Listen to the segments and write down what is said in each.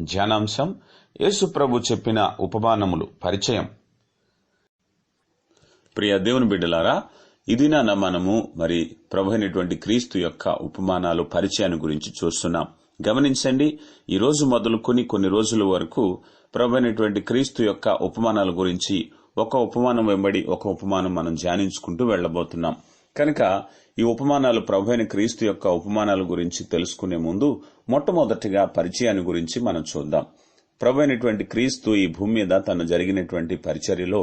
ధ్యానాంశం యేసుప్రభు చెప్పిన ఉపమానములు పరిచయం. ప్రియ దేవుని బిడ్డలారా ఇది నా మనము మరి ప్రభు అయినటువంటి క్రీస్తు యొక్క ఉపమానాలు పరిచయాన్ని గురించి చూస్తున్నాం. గమనించండి ఈ రోజు మొదలుకొని కొన్ని రోజుల వరకు ప్రభు అయినటువంటి క్రీస్తు యొక్క ఉపమానాల గురించి ఒక ఉపమానం వెంబడి ఒక ఉపమానం మనం ధ్యానించుకుంటూ వెళ్ళబోతున్నాం కనుక ఈ ఉపమానాలు ప్రభు అయిన క్రీస్తు యొక్క ఉపమానాల గురించి తెలుసుకునే ముందు మొట్టమొదటిగా పరిచయాన్ని గురించి మనం చూద్దాం. ప్రభు అయినటువంటి క్రీస్తు ఈ భూమి మీద తను జరిగినటువంటి పరిచర్యలో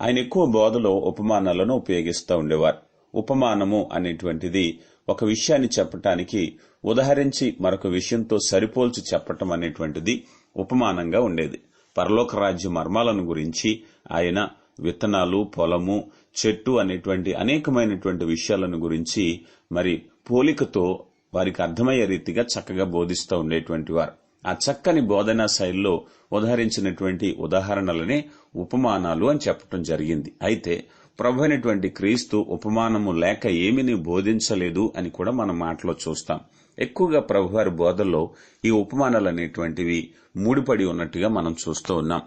ఆయన ఎక్కువ బోధలో ఉపమానాలను ఉపయోగిస్తూ ఉండేవారు. ఉపమానము అనేటువంటిది ఒక విషయాన్ని చెప్పటానికి ఉదహరించి మరొక విషయంతో సరిపోల్చి చెప్పటం అనేటువంటిది ఉపమానంగా ఉండేది. పరలోక రాజ్య మర్మాలను గురించి ఆయన విత్తనాలు పొలము చెట్టు అనేటువంటి అనేకమైనటువంటి విషయాలను గురించి మరి పోలికతో వారికి అర్థమయ్యే రీతిగా చక్కగా బోధిస్తూ ఉండేటువంటి వారు. ఆ చక్కని బోధనా శైలిలో ఉదహరించినటువంటి ఉదాహరణలనే ఉపమానాలు అని చెప్పడం జరిగింది. అయితే ప్రభు అయినటువంటి క్రీస్తు ఉపమానము లేక ఏమిని బోధించలేదు అని కూడా మనం మాటలో చూస్తాం. ఎక్కువగా ప్రభువారి బోధల్లో ఈ ఉపమానాలు అనేటువంటివి ముడిపడి ఉన్నట్టుగా మనం చూస్తూ ఉన్నాం.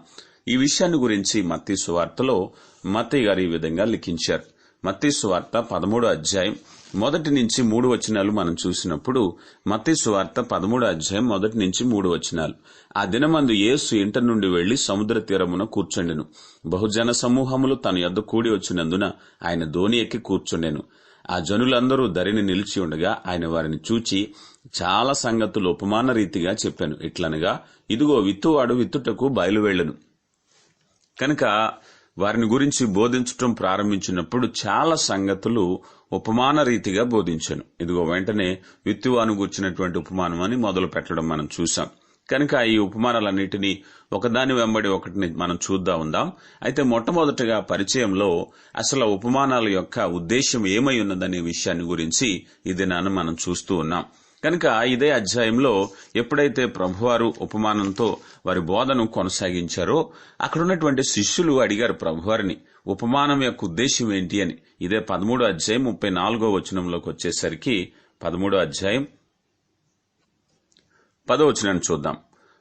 ఈ విషయాన్ని గురించి మత్తి సువార్తలో మత్తయ్య గారు ఈ విధంగా లిఖించారు. మత్తి సువార్త పదమూడు అధ్యాయం మొదటి నుంచి మూడు వచనాలు మనం చూసినప్పుడు మత్తి సువార్త పదమూడు అధ్యాయం మొదటి నుంచి మూడు వచనాలు. ఆ దినమందు యేసు ఇంట నుండి వెళ్ళి సముద్ర తీరమున కూర్చుండెను. బహుజన సమూహములు తన యొద్ద కూడి వచ్చినందున ఆయన ధోని ఎక్కి కూర్చుండెను. ఆ జనులందరూ ధరిని నిలిచి ఉండగా ఆయన వారిని చూచి చాలా సంగతులు ఉపమాన రీతిగా చెప్పాను. ఇట్లనగా ఇదిగో విత్తువాడు విత్తుటకు బయలువెళ్ళను కనుక వారిని గురించి బోధించటం ప్రారంభించినప్పుడు చాలా సంగతులు ఉపమాన రీతిగా బోధించాను. ఇదిగో వెంటనే విత్తువాను గుర్చినటువంటి ఉపమానం అని మొదలు పెట్టడం మనం చూసాం కనుక ఈ ఉపమానాలన్నింటినీ ఒకదాని వెంబడి ఒకటిని మనం చూద్దా ఉందాం. అయితే మొట్టమొదటగా పరిచయంలో అసలు ఉపమానాల యొక్క ఉద్దేశం ఏమై ఉన్నదనే విషయాన్ని గురించి ఇది నాన్న మనం చూస్తూ ఉన్నాం. కనుక ఇదే అధ్యాయంలో ఎప్పుడైతే ప్రభువారు ఉపమానంతో వారి బోధను కొనసాగించారో అక్కడ ఉన్నటువంటి శిష్యులు అడిగారు ప్రభువారిని ఉపమానం యొక్క ఉద్దేశం ఏంటి? అని. ఇదే పదమూడో అధ్యాయం ముప్పై నాలుగో వచనంలోకి వచ్చేసరికి పదమూడో అధ్యాయం పదవచనాన్ని చూద్దాం.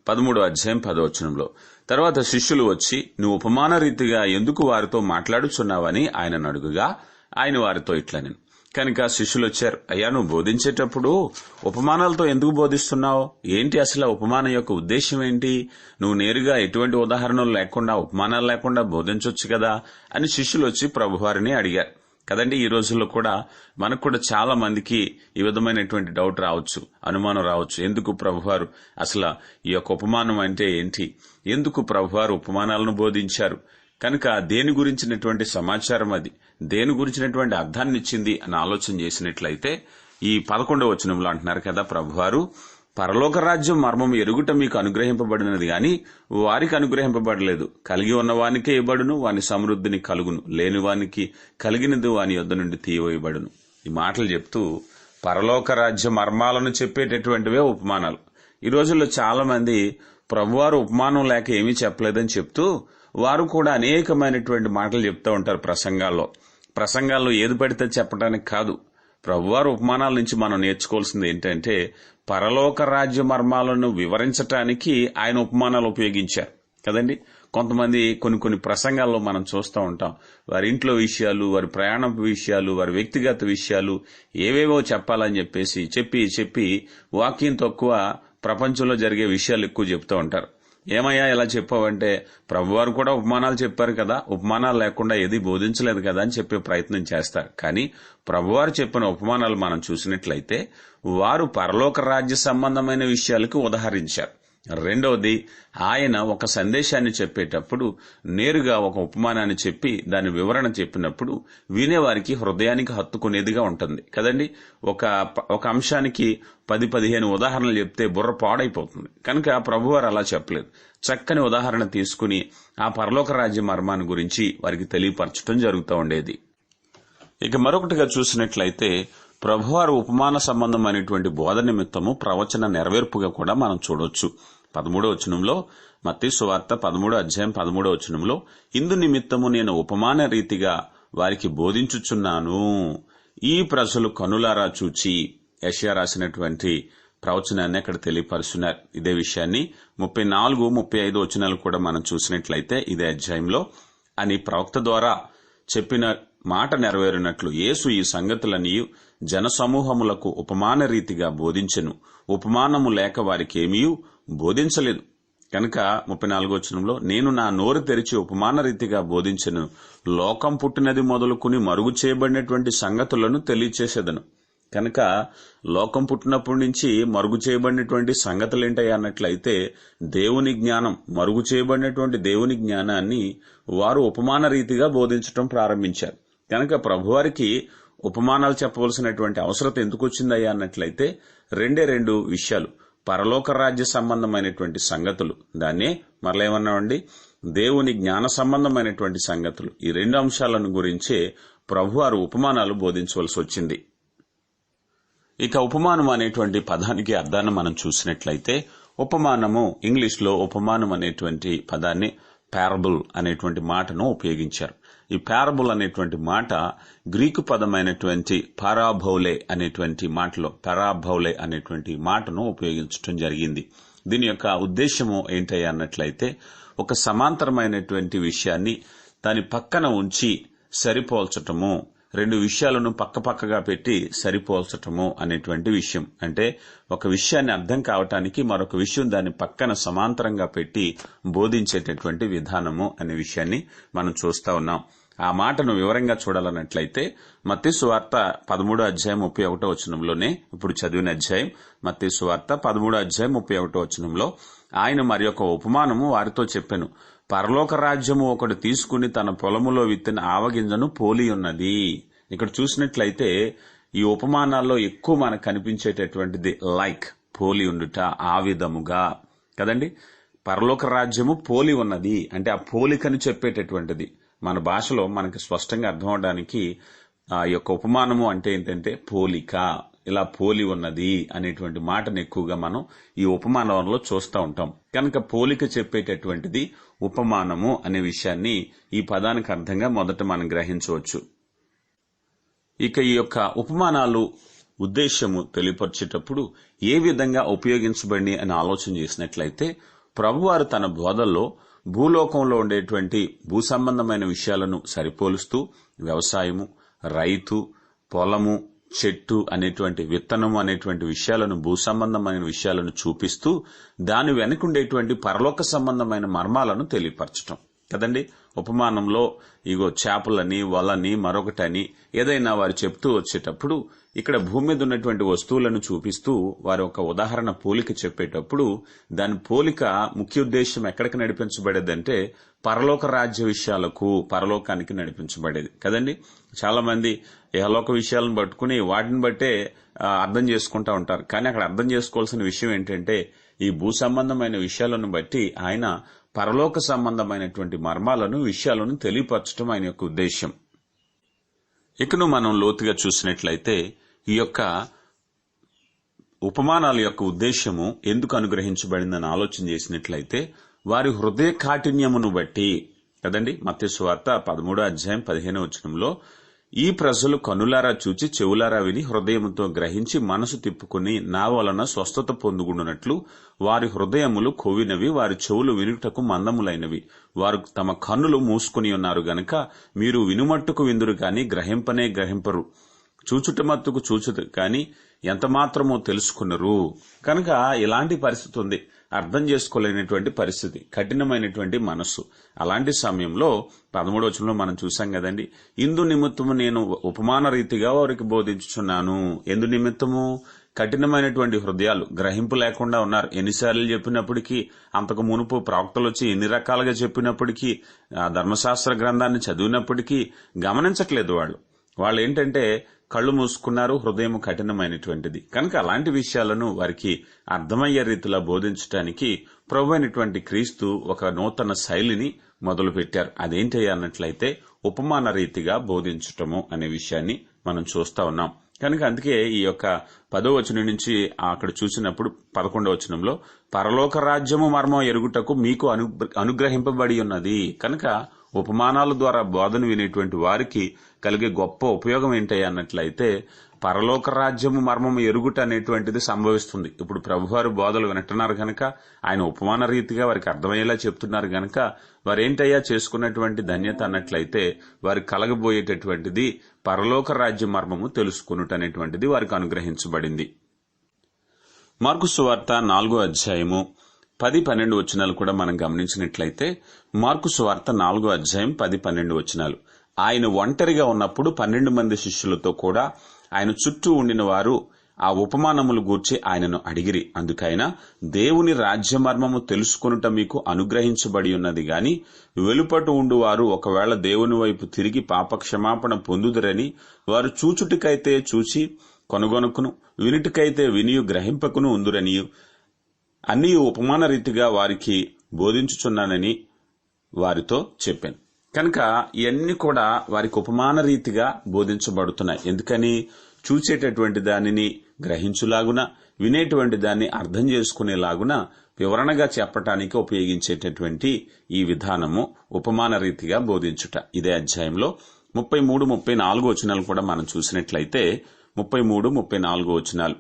పదమూడో అధ్యాయం పదవచనంలో తర్వాత శిష్యులు వచ్చి నువ్వు ఉపమాన రీతిగా ఎందుకు వారితో మాట్లాడుచున్నావని ఆయన అడుగుగా ఆయన వారితో ఇట్లా నేను కనుక శిష్యులు వచ్చారు అయ్యా నువ్వు బోధించేటప్పుడు ఉపమానాలతో ఎందుకు బోధిస్తున్నావు? ఏంటి అసలు ఉపమానం యొక్క ఉద్దేశం ఏంటి? నువ్వు నేరుగా ఎటువంటి ఉదాహరణలు లేకుండా ఉపమానాలు లేకుండా బోధించవచ్చు కదా? అని శిష్యులు వచ్చి ప్రభువారిని అడిగారు. కదండి ఈ రోజుల్లో కూడా మనకు కూడా చాలా మందికి ఈ విధమైనటువంటి డౌట్ రావచ్చు అనుమానం రావచ్చు. ఎందుకు ప్రభువారు అసలు ఈ యొక్క ఉపమానం అంటే ఏంటి? ఎందుకు ప్రభువారు ఉపమానాలను బోధించారు? కనుక దేని గురించినటువంటి సమాచారం అది? దేని గురించినటువంటి అర్థాన్ని ఇచ్చింది అని ఆలోచన చేసినట్లయితే ఈ పదకొండవ వచనంలో అంటున్నారు కదా ప్రభువారు పరలోక రాజ్యం మర్మం ఎరుగుట మీకు అనుగ్రహింపబడినది గాని వారికి అనుగ్రహింపబడలేదు. కలిగి ఉన్న వానికే ఇవ్వబడును వాని సమృద్ధిని కలుగును. లేని వానికి కలిగినది వాని యొద్ద నుండి తీయవేయబడును. ఈ మాటలు చెప్తూ పరలోక రాజ్య మర్మాలను చెప్పేటటువంటివే ఉపమానాలు. ఈ రోజుల్లో చాలా మంది ప్రభువారు ఉపమానం లేక ఏమీ చెప్పలేదని చెప్తూ వారు కూడా అనేకమైనటువంటి మాటలు చెప్తూ ఉంటారు ప్రసంగాల్లో. ప్రసంగాల్లో ఏది పడితే చెప్పడానికి కాదు. ప్రభువారు ఉపమానాల నుంచి మనం నేర్చుకోవాల్సింది ఏంటంటే పరలోక రాజ్య మర్మాలను వివరించటానికి ఆయన ఉపమానాలు ఉపయోగించారు. కదండి? కొంతమంది కొన్ని కొన్ని ప్రసంగాల్లో మనం చూస్తూ ఉంటాం. వారి ఇంట్లో విషయాలు వారి ప్రయాణం విషయాలు వారి వ్యక్తిగత విషయాలు ఏవేవో చెప్పాలని చెప్పేసి చెప్పి చెప్పి వాక్యం తక్కువ ప్రపంచంలో జరిగే విషయాలు ఎక్కువ చెప్తూ ఉంటారు. ఏమయ్యా ఇలా చెప్పావంటే ప్రభువారు కూడా ఉపమానాలు చెప్పారు కదా ఉపమానాలు లేకుండా ఏది బోధించలేదు కదా అని చెప్పే ప్రయత్నం చేస్తారు. కానీ ప్రభువారు చెప్పిన ఉపమానాలు మనం చూసినట్లయితే వారు పరలోక రాజ్య సంబంధమైన విషయాలకు ఉదహరించారు. రెండవది ఆయన ఒక సందేశాన్ని చెప్పేటప్పుడు నేరుగా ఒక ఉపమానాన్ని చెప్పి దాని వివరణ చెప్పినప్పుడు వినేవారికి హృదయానికి హత్తుకునేదిగా ఉంటుంది. కదండి? ఒక ఒక అంశానికి పది పదిహేను ఉదాహరణలు చెప్తే బుర్ర పాడైపోతుంది. కనుక ప్రభువారు అలా చెప్పలేదు. చక్కని ఉదాహరణ తీసుకుని ఆ పరలోక రాజ్య మర్మాన్ని గురించి వారికి తెలియపరచడం జరుగుతూ ఉండేది. ఇక మరొకటిగా చూసినట్లయితే ప్రభువారు ఉపమాన సంబంధమైనటువంటి బోధ నిమిత్తము ప్రవచన నెరవేర్పుగా కూడా మనం చూడొచ్చు. పదమూడో వచనంలో మత్తి సువార్త పదమూడో అధ్యాయం పదమూడో వచనంలో ఇందు నిమిత్తము నేను ఉపమాన రీతిగా వారికి బోధించుచున్నాను. ఈ ప్రజలు కనులారా చూచి యషియా రాసినటువంటి ప్రవచనాన్ని అక్కడ తెలియపరుస్తున్నారు. ఇదే విషయాన్ని ముప్పై నాలుగు ముప్పై ఐదు వచనాలు కూడా మనం చూసినట్లయితే ఇదే అధ్యాయంలో అని ప్రవక్త ద్వారా చెప్పిన మాట నెరవేరినట్లు యేసు ఈ సంగతులని జనసమూహములకు ఉపమాన రీతిగా బోధించెను. ఉపమానము లేక వారికేమీ బోధించలేదు. కనుక ముప్పై నాలుగో వచనంలో నేను నా నోరు తెరిచి ఉపమాన రీతిగా బోధించెను. లోకం పుట్టినది మొదలుకుని మరుగు చేయబడినటువంటి సంగతులను తెలియచేసేదను. కనుక లోకం పుట్టినప్పటి నుంచి మరుగు చేయబడినటువంటి సంగతులు ఏంటాయి అన్నట్లయితే దేవుని జ్ఞానం మరుగు చేయబడినటువంటి దేవుని జ్ఞానాన్ని వారు ఉపమాన రీతిగా బోధించటం ప్రారంభించారు. కనుక ప్రభువారికి ఉపమానాలు చెప్పవలసినటువంటి అవసరత ఎందుకు వచ్చిందయ్యా అన్నట్లయితే రెండే రెండు విషయాలు. పరలోక రాజ్య సంబంధమైనటువంటి సంగతులు. దాన్నే మరలేమన్నామండి దేవుని జ్ఞాన సంబంధమైనటువంటి సంగతులు. ఈ రెండు అంశాలను గురించే ప్రభువారు ఉపమానాలు బోధించవలసి వచ్చింది. ఇక ఉపమానం అనేటువంటి పదానికి అర్థాన్ని మనం చూసినట్లయితే ఉపమానము ఇంగ్లీష్లో ఉపమానం అనేటువంటి పదాన్ని పారబుల్ అనేటువంటి మాటను ఉపయోగించారు. ఈ పారబుల్ అనేటువంటి మాట గ్రీకు పదమైనటువంటి పారాభౌలే అనేటువంటి మాటలో పరాభౌలే అనేటువంటి మాటను ఉపయోగించడం జరిగింది. దీని యొక్క ఉద్దేశము ఏంటయ్యా అన్నట్లయితే ఒక సమాంతరమైనటువంటి విషయాన్ని దాని పక్కన ఉంచి సరిపోల్చటము రెండు విషయాలను పక్కపక్కగా పెట్టి సరిపోల్చటము అనేటువంటి విషయం. అంటే ఒక విషయాన్ని అర్థం కావటానికి మరొక విషయం దాని పక్కన సమాంతరంగా పెట్టి బోధించేటటువంటి విధానము అనే విషయాన్ని మనం చూస్తా ఉన్నాం. ఆ మాటను వివరంగా చూడాలన్నట్లయితే మత్తేసు వార్త పదమూడో అధ్యాయం ముప్పై ఒకటో వచనంలోనే ఇప్పుడు చదివిన అధ్యాయం మత్తిసు వార్త పదమూడో అధ్యాయం ముప్పై ఒకటో వచనంలో ఆయన మరి ఒక ఉపమానము వారితో చెప్పాను. పరలోక రాజ్యము ఒకటి తీసుకుని తన పొలములో విత్తిన ఆవగింజను పోలి ఉన్నది. ఇక్కడ చూసినట్లయితే ఈ ఉపమానాల్లో ఎక్కువ మనకు కనిపించేటటువంటిది లైక్ పోలి ఉండుట ఆ విధముగా. కదండి? పరలోక రాజ్యము పోలి ఉన్నది. అంటే ఆ పోలికను చెప్పేటటువంటిది. మన భాషలో మనకి స్పష్టంగా అర్థం అవడానికి ఆ యొక్క ఉపమానము అంటే ఏంటంటే పోలిక. ఇలా పోలి ఉన్నది అనేటువంటి మాటను ఎక్కువగా మనం ఈ ఉపమానంలో చూస్తూ ఉంటాం. కనుక పోలిక చెప్పేటటువంటిది ఉపమానము అనే విషయాన్ని ఈ పదానికి అర్థంగా మొదట మనం గ్రహించవచ్చు. ఇక ఈ యొక్క ఉపమానాలు ఉద్దేశ్యము తెలియపరిచేటప్పుడు ఏ విధంగా ఉపయోగించబడి అని ఆలోచన చేసినట్లయితే ప్రభువారు తన బోధల్లో భూలోకంలో ఉండేటువంటి భూ సంబంధమైన విషయాలను సరిపోలుస్తూ వ్యవసాయము రైతు పొలము చెట్టు అనేటువంటి విత్తనము అనేటువంటి విషయాలను భూ సంబంధమైన విషయాలను చూపిస్తూ దాని వెనుకుండేటువంటి పరలోక సంబంధమైన మర్మాలను తెలియపరచటం. కదండి? ఉపమానంలో ఇగో చేపలని వలని మరొకటని ఏదైనా వారు చెప్తూ వచ్చేటప్పుడు ఇక్కడ భూమి మీద ఉన్నటువంటి వస్తువులను చూపిస్తూ వారు ఒక ఉదాహరణ పోలిక చెప్పేటప్పుడు దాని పోలిక ముఖ్య ఉద్దేశం ఎక్కడికి నడిపించబడేదంటే పరలోక రాజ్య విషయాలకు పరలోకానికి నడిపించబడేది. కదండి? చాలా మంది యహలోక విషయాలను పట్టుకుని వాటిని బట్టే అర్థం చేసుకుంటా ఉంటారు. కానీ అక్కడ అర్థం చేసుకోవాల్సిన విషయం ఏంటంటే ఈ భూ సంబంధమైన విషయాలను బట్టి ఆయన పరలోక సంబంధమైనటువంటి మర్మాలను విషయాలను తెలియపరచడం ఆయన యొక్క ఉద్దేశం ఇకను మనం లోతుగా చూసినట్లయితే ఈ యొక్క ఉపమానాల యొక్క ఉద్దేశము ఎందుకు అనుగ్రహించబడిందని ఆలోచన చేసినట్లయితే వారి హృదయ కాఠిన్యమును బట్టి కదండి? మత్స్యవార్త పదమూడో అధ్యాయం పదిహేనో వచనంలో ఈ ప్రజలు కనులారా చూచి చెవులారా విని హృదయముతో గ్రహించి మనసు తిప్పుకుని నా వలన స్వస్థత పొందుకున్నట్లు వారి హృదయములు కొవ్వినవి వారి చెవులు వినుటకు మందములైనవి. వారు తమ కన్నులు మూసుకుని ఉన్నారు గనక మీరు వినుమట్టుకు విందురు గాని గ్రహింపనే గ్రహింపరు. చూచుట మత్తుకు చూచదు కానీ ఎంత మాత్రమో తెలుసుకున్నారు కనుక ఇలాంటి పరిస్థితి ఉంది. అర్థం చేసుకోలేనటువంటి పరిస్థితి కఠినమైనటువంటి మనస్సు. అలాంటి సమయంలో పదమూడవచనంలో మనం చూసాం కదండి ఇందు నిమిత్తము నేను ఉపమాన రీతిగా వారికి బోధించుచున్నాను. ఎందు నిమిత్తము? కఠినమైనటువంటి హృదయాలు గ్రహింపు లేకుండా ఉన్నారు. ఎన్నిసార్లు చెప్పినప్పటికీ అంతకు మునుపు ప్రవక్తలు వచ్చి ఎన్ని రకాలుగా చెప్పినప్పటికీ ధర్మశాస్త్ర గ్రంథాన్ని చదివినప్పటికీ గమనించట్లేదు వాళ్ళు. వాళ్ళు ఏంటంటే కళ్ళు మూసుకున్నారు హృదయం కఠినమైనటువంటిది. కనుక అలాంటి విషయాలను వారికి అర్థమయ్యే రీతిలో బోధించడానికి ప్రభు అయినటువంటి క్రీస్తు ఒక నూతన శైలిని మొదలుపెట్టారు. అదేంటి అన్నట్లయితే ఉపమాన రీతిగా బోధించటము అనే విషయాన్ని మనం చూస్తా ఉన్నాం. కనుక అందుకే ఈ యొక్క పదో వచనం నుంచి అక్కడ చూసినప్పుడు పదకొండవ వచనంలో పరలోక రాజ్యము మర్మం ఎరుగుటకు మీకు అను అనుగ్రహింపబడి ఉన్నది. కనుక ఉపమానాల ద్వారా బోధన వినేటువంటి వారికి కలిగే గొప్ప ఉపయోగం ఏంటి అన్నట్లయితే పరలోక రాజ్యము మర్మము ఎరుగుట అనేటువంటిది సంభవిస్తుంది. ఇప్పుడు ప్రభువారు బోధలు వింటున్నారు కనుక ఆయన ఉపమాన రీతిగా వారికి అర్థమయ్యేలా చెప్తున్నారు గనక వారేంటయ్యా చేసుకున్నటువంటి ధన్యత అన్నట్లయితే వారికి కలగబోయేటటువంటిది పరలోక రాజ్య మర్మము తెలుసుకునుట అనేటువంటిది వారికి అనుగ్రహించబడింది. మార్కు సువార్త నాలుగో అధ్యాయము పది పన్నెండు వచనాలు కూడా మనం గమనించినట్లయితే మార్కు సువార్త నాలుగో అధ్యాయం పది పన్నెండు వచనాలు. ఆయన ఒంటరిగా ఉన్నప్పుడు పన్నెండు మంది శిష్యులతో కూడా ఆయన చుట్టూ ఉండిన వారు ఆ ఉపమానములు గూర్చి ఆయనను అడిగిరి. అందుకైన దేవుని రాజ్యమర్మము తెలుసుకొనుట మీకు అనుగ్రహించబడి ఉన్నది గాని వెలుపటు ఉండువారు ఒకవేళ దేవుని వైపు తిరిగి పాపక్షమాపణ పొందుదురని వారు చూచుటికైతే చూచి కొనుగొనుకును వినుటికైతే వినియు గ్రహింపకును ఉందురనియు. అన్నీ ఉపమాన రీతిగా వారికి బోధించుచున్నానని వారితో చెప్పాను. కనుక ఇవన్నీ కూడా వారికి ఉపమాన రీతిగా బోధించబడుతున్నాయి. ఎందుకని? చూచేటటువంటి దానిని గ్రహించులాగున వినేటువంటి దాన్ని అర్థం చేసుకునేలాగున వివరణగా చెప్పటానికి ఉపయోగించేటటువంటి ఈ విధానము ఉపమాన రీతిగా బోధించుట. ఇదే అధ్యాయంలో ముప్పై మూడు ముప్పై నాలుగు వచనాలు కూడా మనం చూసినట్లయితే ముప్పై మూడు ముప్పై నాలుగు వచనాలు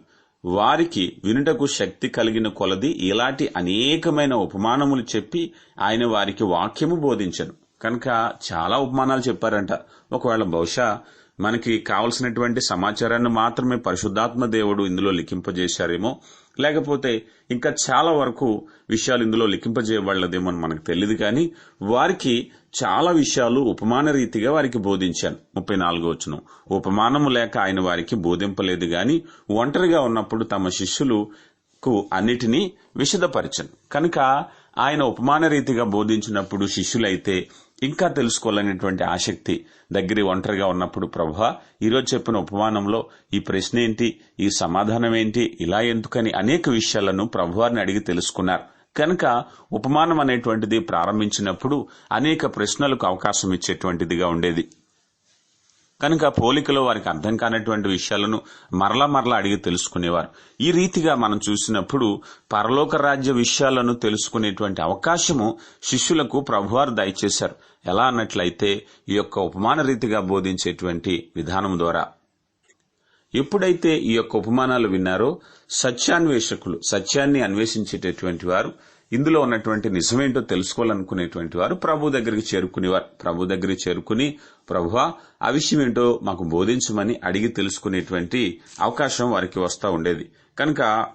వారికి వినుటకు శక్తి కలిగిన కొలది ఇలాంటి అనేకమైన ఉపమానములు చెప్పి ఆయన వారికి వాక్యము బోధించను. కనుక చాలా ఉపమానాలు చెప్పారంట. ఒకవేళ బహుశా మనకి కావలసినటువంటి సమాచారాన్ని మాత్రమే పరిశుద్ధాత్మ దేవుడు ఇందులో లిఖింపజేశారేమో. లేకపోతే ఇంకా చాలా వరకు విషయాలు ఇందులో లిఖింపజేయబడలేదేమో అని మనకు తెలియదు కానీ వారికి చాలా విషయాలు ఉపమాన రీతిగా వారికి బోధించాను. ముప్పై నాలుగో వచ్చును ఉపమానము లేక ఆయన వారికి బోధింపలేదు గాని ఒంటరిగా ఉన్నప్పుడు తమ శిష్యులకు అన్నిటినీ విషదపరచను కనుక ఆయన ఉపమాన రీతిగా బోధించినప్పుడు శిష్యులైతే ఇంకా తెలుసుకోవాలనేటువంటి ఆసక్తి దగ్గర ఒంటరిగా ఉన్నప్పుడు ప్రభా ఈరోజు చెప్పిన ఉపమానంలో ఈ ప్రశ్న ఏంటి ఈ సమాధానం ఏంటి ఇలా ఎందుకని అనేక విషయాలను ప్రభువారిని అడిగి తెలుసుకున్నారు. కనుక ఉపమానం అనేటువంటిది ప్రారంభించినప్పుడు అనేక ప్రశ్నలకు అవకాశం ఇచ్చేటువంటిదిగా ఉండేది. కనుక పోలికలో వారికి అర్థం కానటువంటి విషయాలను మరలా మరలా అడిగి తెలుసుకునేవారు. ఈ రీతిగా మనం చూసినప్పుడు పరలోక రాజ్య విషయాలను తెలుసుకునేటువంటి అవకాశము శిష్యులకు ప్రభువారు దయచేశారు. ఎలా అన్నట్లయితే ఈ యొక్క ఉపమాన రీతిగా బోధించేటువంటి విధానం ద్వారా. ఎప్పుడైతే ఈ యొక్క ఉపమానాలు విన్నారో సత్యాన్వేషకులు సత్యాన్ని అన్వేషించేటటువంటి వారు ఇందులో ఉన్నటువంటి నిజమేంటో తెలుసుకోవాలనుకునేటువంటి వారు ప్రభు దగ్గరికి చేరుకునేవారు. ప్రభు దగ్గరికి చేరుకుని ప్రభువా ఆ విషయం ఏంటో మాకు బోధించమని అడిగి తెలుసుకునేటువంటి అవకాశం వారికి వస్తూ ఉండేది. కనుక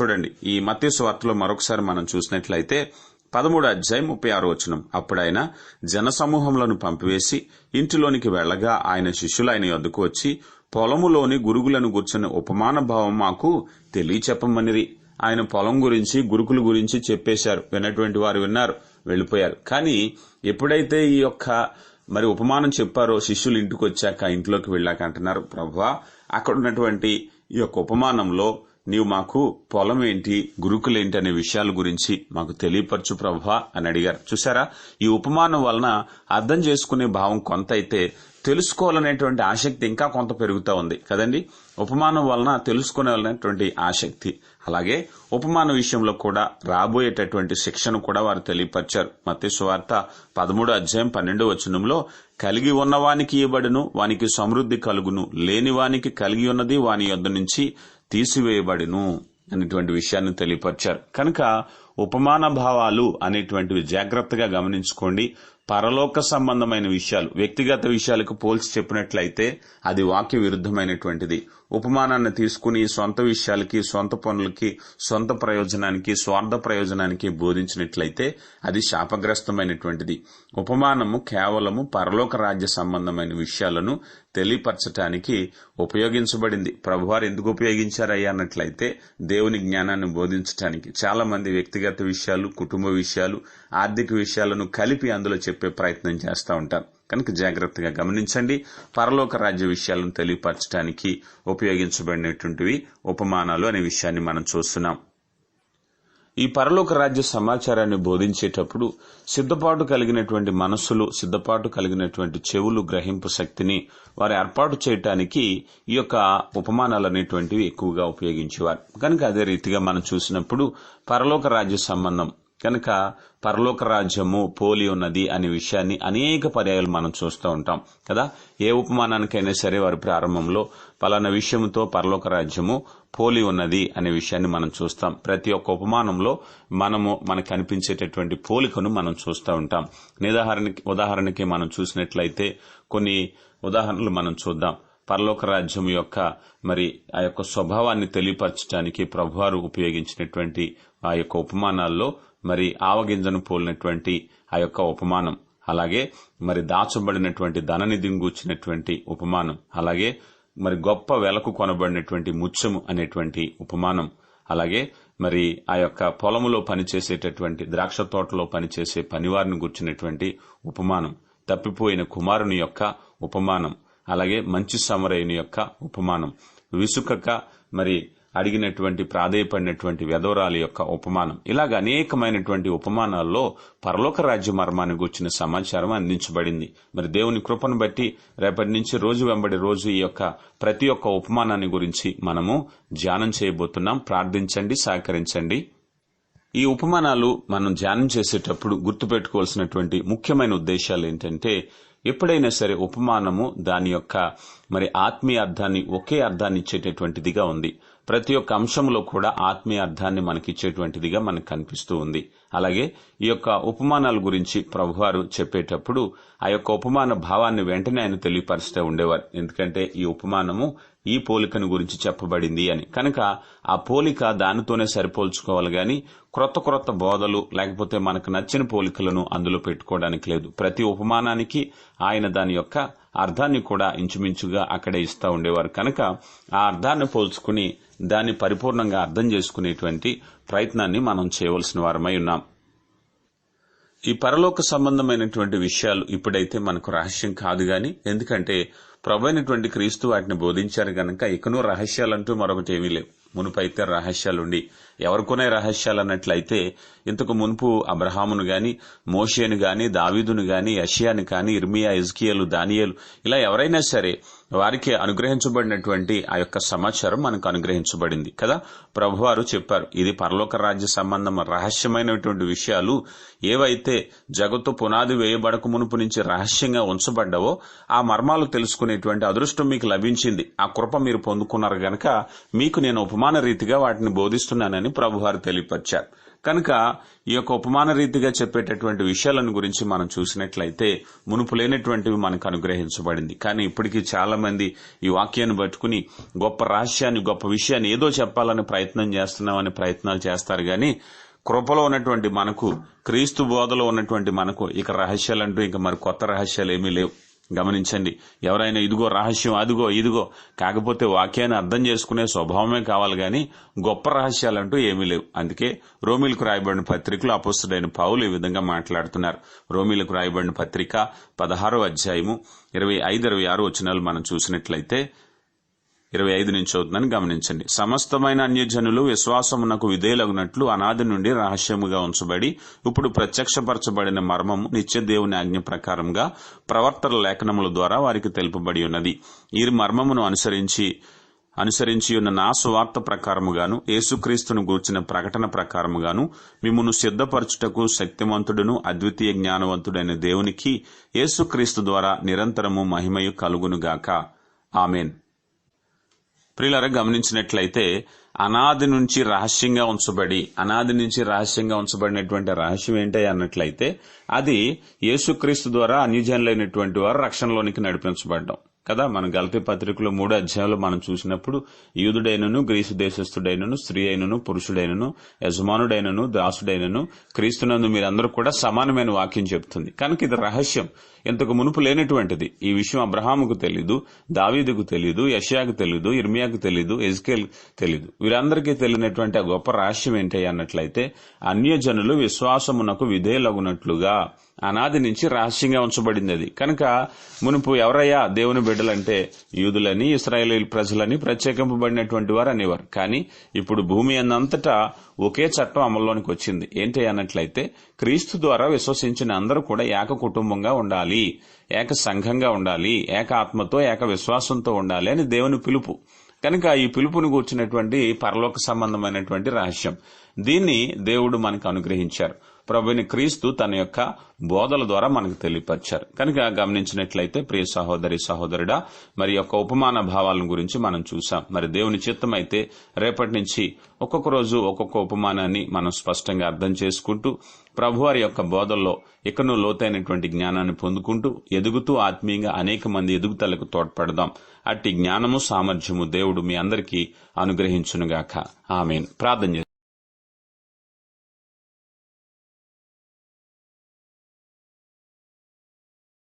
చూడండి ఈ మత్స్సు వార్తలో మరొకసారి మనం చూసినట్లయితే పదమూడు అధ్యాయం ముప్పై ఆరు వచనం. అప్పుడైన ఆయన జనసమూహంలోను పంపివేసి ఇంటిలోనికి వెళ్ళగా ఆయన శిష్యులు ఆయన వద్దకు వచ్చి పొలములోని గురుగులను కూర్చుని ఉపమాన భావం మాకు తెలియచెప్పమనిది ఆయన పొలం గురించి గురుకుల గురించి చెప్పేశారు. విన్నటువంటి వారు విన్నారు వెళ్ళిపోయారు కానీ ఎప్పుడైతే ఈ యొక్క మరి ఉపమానం చెప్పారో శిష్యులు ఇంటికి వచ్చాక ఇంట్లోకి వెళ్ళాక అంటున్నారు ప్రభా అక్కడ ఉన్నటువంటి ఈ యొక్క ఉపమానంలో నీవు మాకు పొలం ఏంటి గురుకులేంటి అనే విషయాల గురించి మాకు తెలియపరచు ప్రభా అని అడిగారు. చూసారా ఈ ఉపమానం వలన అర్థం చేసుకునే భావం కొంత అయితే తెలుసుకోవాలనేటువంటి ఆసక్తి ఇంకా కొంత పెరుగుతూ ఉంది. కదండి? ఉపమానం వలన తెలుసుకునేటువంటి ఆసక్తి. అలాగే ఉపమాన విషయంలో కూడా రాబోయేటటువంటి శిక్షను కూడా వారు తెలియపరిచారు. మత్తి సువార్త పదమూడు అధ్యాయం పన్నెండు వచనంలో కలిగి ఉన్నవానికి ఇవ్వబడును వానికి సమృద్ధి కలుగును. లేని వానికి కలిగి ఉన్నది వాని యొద్ద నుంచి తీసివేయబడును. అనేటువంటి విషయాన్ని తెలియపరిచారు. కనుక ఉపమాన భావాలు అనేటువంటివి జాగ్రత్తగా గమనించుకోండి. పరలోక సంబంధమైన విషయాలు వ్యక్తిగత విషయాలకు పోల్చి చెప్పినట్లయితే అది వాక్య విరుద్ధమైనటువంటిది ఉపమానాన్ని తీసుకుని సొంత విషయాలకి సొంత పనులకి సొంత ప్రయోజనానికి స్వార్థ ప్రయోజనానికి బోధించినట్లయితే అది శాపగ్రస్తమైనటువంటిది. ఉపమానము కేవలము పరలోక రాజ్య సంబంధమైన విషయాలను తెలియపరచటానికి ఉపయోగించబడింది. ప్రభువారు ఎందుకు ఉపయోగించారయ్యా అన్నట్లయితే దేవుని జ్ఞానాన్ని బోధించటానికి. చాలా మంది వ్యక్తిగత విషయాలు కుటుంబ విషయాలు ఆర్థిక విషయాలను కలిపి అందులో చెప్పే ప్రయత్నం చేస్తూ ఉంటారు. కనుక జాగ్రత్తగా గమనించండి. పరలోక రాజ్య విషయాలను తెలియపరచడానికి ఉపయోగించబడినటువంటివి ఉపమానాలు అనే విషయాన్ని మనం చూస్తున్నాం. ఈ పరలోక రాజ్య సమాచారాన్ని బోధించేటప్పుడు సిద్ధపాటు కలిగినటువంటి మనస్సులు సిద్ధపాటు కలిగినటువంటి చెవులు గ్రహింపు శక్తిని వారు ఏర్పాటు చేయటానికి ఈ యొక్క ఉపమానాలు అనేటువంటివి ఎక్కువగా ఉపయోగించేవారు. కనుక అదే రీతిగా మనం చూసినప్పుడు పరలోక రాజ్య సంబంధం కనుక పరలోక రాజ్యము పోలి ఉన్నది అనే విషయాన్ని అనేక పర్యాయాలు మనం చూస్తూ ఉంటాం కదా? ఏ ఉపమానానికైనా సరే వారి ప్రారంభంలో పలానా విషయంతో పరలోక రాజ్యము పోలి ఉన్నది అనే విషయాన్ని మనం చూస్తాం. ప్రతి ఒక్క ఉపమానంలో మనము మనకు కనిపించేటటువంటి పోలికను మనం చూస్తూ ఉంటాం. నిదాహరణకి ఉదాహరణకి మనం చూసినట్లయితే కొన్ని ఉదాహరణలు మనం చూద్దాం. పరలోక రాజ్యం యొక్క మరి ఆ యొక్క స్వభావాన్ని తెలియపరచడానికి ప్రభువారు ఉపయోగించినటువంటి ఆ యొక్క ఉపమానాల్లో మరి ఆవగింజను పోలినటువంటి ఆ యొక్క ఉపమానం. అలాగే మరి దాచబడినటువంటి ధననిధిని గూర్చినటువంటి ఉపమానం. అలాగే మరి గొప్ప వెలకు కొనబడినటువంటి ముత్యము అనేటువంటి ఉపమానం. అలాగే మరి ఆ యొక్క పొలములో పనిచేసేటటువంటి ద్రాక్ష తోటలో పనిచేసే పనివారిని గుర్చినటువంటి ఉపమానం. తప్పిపోయిన కుమారుని యొక్క ఉపమానం. అలాగే మంచి సమరయుని యొక్క ఉపమానం. విసుకక మరి అడిగినటువంటి ప్రాధేయపడినటువంటి వెధవరాలి యొక్క ఉపమానం. ఇలాగ అనేకమైనటువంటి ఉపమానాల్లో పరలోక రాజ్య మర్మాన్ని గుర్చిన సమాచారం అందించబడింది. మరి దేవుని కృపను బట్టి రేపటి నుంచి రోజు వెంబడి రోజు ఈ యొక్క ప్రతి ఒక్క ఉపమానాన్ని గురించి మనము ధ్యానం చేయబోతున్నాం. ప్రార్థించండి సహకరించండి. ఈ ఉపమానాలు మనం ధ్యానం చేసేటప్పుడు గుర్తుపెట్టుకోవాల్సినటువంటి ముఖ్యమైన ఉద్దేశాలు ఏంటంటే ఎప్పుడైనా సరే ఉపమానము దాని యొక్క మరి ఆత్మీయ అర్థాన్ని ఒకే అర్థాన్ని ఇచ్చేటటువంటిదిగా ఉంది. ప్రతి ఒక్క అంశంలో కూడా ఆత్మీయ అర్థాన్ని మనకిచ్చేటువంటిదిగా మనకు కనిపిస్తూ ఉంది. అలాగే ఈ యొక్క ఉపమానాల గురించి ప్రభువారు చెప్పేటప్పుడు ఆ యొక్క ఉపమాన భావాన్ని వెంటనే ఆయన తెలియపరుస్తూ ఉండేవారు. ఎందుకంటే ఈ ఉపమానము ఈ పోలికను గురించి చెప్పబడింది అని. కనుక ఆ పోలిక దానితోనే సరిపోల్చుకోవాలి గాని క్రొత్త క్రొత్త బోధలు లేకపోతే మనకు నచ్చిన పోలికలను అందులో పెట్టుకోవడానికి లేదు. ప్రతి ఉపమానానికి ఆయన దాని యొక్క అర్థాన్ని కూడా ఇంచుమించుగా అక్కడే ఇస్తూ ఉండేవారు. కనుక ఆ అర్థాన్ని పోల్చుకుని దాన్ని పరిపూర్ణంగా అర్థం చేసుకునేటువంటి ప్రయత్నాన్ని మనం చేయవలసిన వారమై ఉన్నాం. ఈ పరలోక సంబంధమైనటువంటి విషయాలు ఇప్పుడైతే మనకు రహస్యం కాదు గాని ఎందుకంటే ప్రభు అయినటువంటి క్రీస్తు వాటిని బోధించారు గనక ఇకనూ రహస్యాలంటూ మరొకటి ఏమీ లేవు. మునుపైతే రహస్యాలుండి ఎవరికొనే రహస్యాలు అన్నట్లయితే ఇంతకు మునుపు అబ్రహామును గాని మోషేను గాని దావీదును గాని యషియాను కాని ఇర్మియా ఇజ్కియలు దానియలు ఇలా ఎవరైనా సరే వారికి అనుగ్రహించబడినటువంటి ఆ యొక్క సమాచారం మనకు అనుగ్రహించబడింది కదా? ప్రభువారు చెప్పారు ఇది పరలోక రాజ్య సంబంధం రహస్యమైనటువంటి విషయాలు ఏవైతే జగత్తు పునాది వేయబడక మునుపు నుంచి రహస్యంగా ఉంచబడ్డావో ఆ మర్మాలు తెలుసుకునేటువంటి అదృష్టం మీకు లభించింది. ఆ కృప మీరు పొందుకున్నారు గనక మీకు నేను ఉపమాన రీతిగా వాటిని బోధిస్తున్నానని ప్రభువారు తెలియపరిచారు. కనుక ఈ యొక్క ఉపమాన రీతిగా చెప్పేటటువంటి విషయాలను గురించి మనం చూసినట్లయితే మునుపు లేనటువంటివి మనకు అనుగ్రహించబడింది. కానీ ఇప్పటికీ చాలా మంది ఈ వాక్యాన్ని పట్టుకుని గొప్ప రహస్యాన్ని గొప్ప విషయాన్ని ఏదో చెప్పాలని ప్రయత్నం చేస్తున్నామని ప్రయత్నాలు చేస్తారు. గాని కృపలో ఉన్నటువంటి మనకు క్రీస్తు బోధలో ఉన్నటువంటి మనకు ఇక రహస్యాలంటూ ఇంకా మరి కొత్త రహస్యాలు ఏమీ లేవు. గమనించండి. ఎవరైనా ఇదిగో రహస్యం అదిగో ఇదిగో. కాకపోతే వాక్యాన్ని అర్థం చేసుకునే స్వభావమే కావాలి గాని గొప్ప రహస్యాలంటూ ఏమీ లేవు. అందుకే రోమిలకు రాయబడిన పత్రికలు అపుస్తుడైన పౌలు ఈ విధంగా మాట్లాడుతున్నారు. రోమిలకు రాయబడిన పత్రిక పదహారో అధ్యాయము ఇరవై ఐదు ఇరవై ఆరు వచనాలు మనం చూసినట్లయితే ఇరవై ఐదు నుంచి అవుతుందని గమనించండి. సమస్తమైన అన్యజనులు విశ్వాసమునకు విధేయులగునట్లు అనాది నుండి రహస్యముగా ఉంచబడి ఇప్పుడు ప్రత్యక్షపరచబడిన మర్మము నిత్య దేవుని ఆజ్ఞ ప్రకారంగా ప్రవర్తన లేఖనముల ద్వారా వారికి తెలుపబడి ఉన్నది. ఈ మర్మమును అనుసరించి అనుసరించి ఉన్న నా సువార్త ప్రకారముగాను యేసుక్రీస్తును గూర్చిన ప్రకటన ప్రకారముగాను మిమ్మును సిద్ధపరచుటకు శక్తిమంతుడును అద్వితీయ జ్ఞానవంతుడైన దేవునికి యేసుక్రీస్తు ద్వారా నిరంతరము మహిమయు కలుగునుగాక. ఆమెన్. ప్రియులారా గమనించినట్లయితే అనాది నుంచి రహస్యంగా ఉంచబడి అనాది నుంచి రహస్యంగా ఉంచబడినటువంటి రహస్యం ఏంటి అన్నట్లయితే అది యేసుక్రీస్తు ద్వారా అన్యజనులైనటువంటి వారు రక్షణలోనికి నడిపించబడ్డం. కదా? మన గల్పి పత్రికలో మూడు అధ్యాయంలో మనం చూసినప్పుడు యూదుడైనను గ్రీసు దేశస్థుడైనను స్త్రీ అయినను పురుషుడైనను యజమానుడైనను దాసుడైనను క్రీస్తునందు మీరందరూ కూడా సమానమైన వాక్యం చెప్తుంది. కనుక ఇది రహస్యం. ఇంతకు మునుపు లేనటువంటిది. ఈ విషయం అబ్రహాముకు తెలీదు దావీదుకు తెలీదు యషయాకు తెలీదు ఇర్మియాకు తెలీదు ఎజ్కేల్ తెలీదు. వీరందరికీ తెలియనటువంటి ఆ గొప్ప రహస్యం ఏంటి అన్నట్లయితే అన్యజనులు విశ్వాసమునకు విధేయులగునట్లుగా అనాది నుంచి రహస్యంగా ఉంచబడింది అది. కనుక మునుపు ఎవరయ్యా దేవుని బిడ్డలంటే యూదులని ఇస్రాయేల్ ప్రజలని ప్రత్యేకింపబడినటువంటి వారు అనేవారు. కానీ ఇప్పుడు భూమి అన్నంతటా ఒకే చట్టం అమల్లోనికి వచ్చింది. ఏంటి అన్నట్లయితే క్రీస్తు ద్వారా విశ్వసించిన అందరూ కూడా ఏక కుటుంబంగా ఉండాలి. ఏక సంఘంగా ఉండాలి. ఏక ఆత్మతో ఏక విశ్వాసంతో ఉండాలి అని దేవుని పిలుపు. కనుక ఈ పిలుపుని కూర్చున్నటువంటి పరలోక సంబంధమైనటువంటి రహస్యం. దీన్ని దేవుడు మనకు అనుగ్రహించారు. ప్రభుని క్రీస్తు తన యొక్క బోధల ద్వారా మనకు తెలియపరిచారు. కనుక గమనించినట్లయితే ప్రియ సహోదరి సహోదరుడా మరి యొక్క ఉపమాన భావాలను గురించి మనం చూసాం. మరి దేవుని చిత్తమైతే రేపటి నుంచి ఒక్కొక్క రోజు ఒక్కొక్క ఉపమానాన్ని మనం స్పష్టంగా అర్థం చేసుకుంటూ ప్రభువారి యొక్క బోధల్లో ఇకను లోతైనటువంటి జ్ఞానాన్ని పొందుకుంటూ ఎదుగుతూ ఆత్మీయంగా అనేక మంది ఎదుగుదలకు తోడ్పడదాం. అట్టి జ్ఞానము సామర్థ్యము దేవుడు మీ అందరికీ అనుగ్రహించునుగాక. ఆమెన్. ప్రార్థన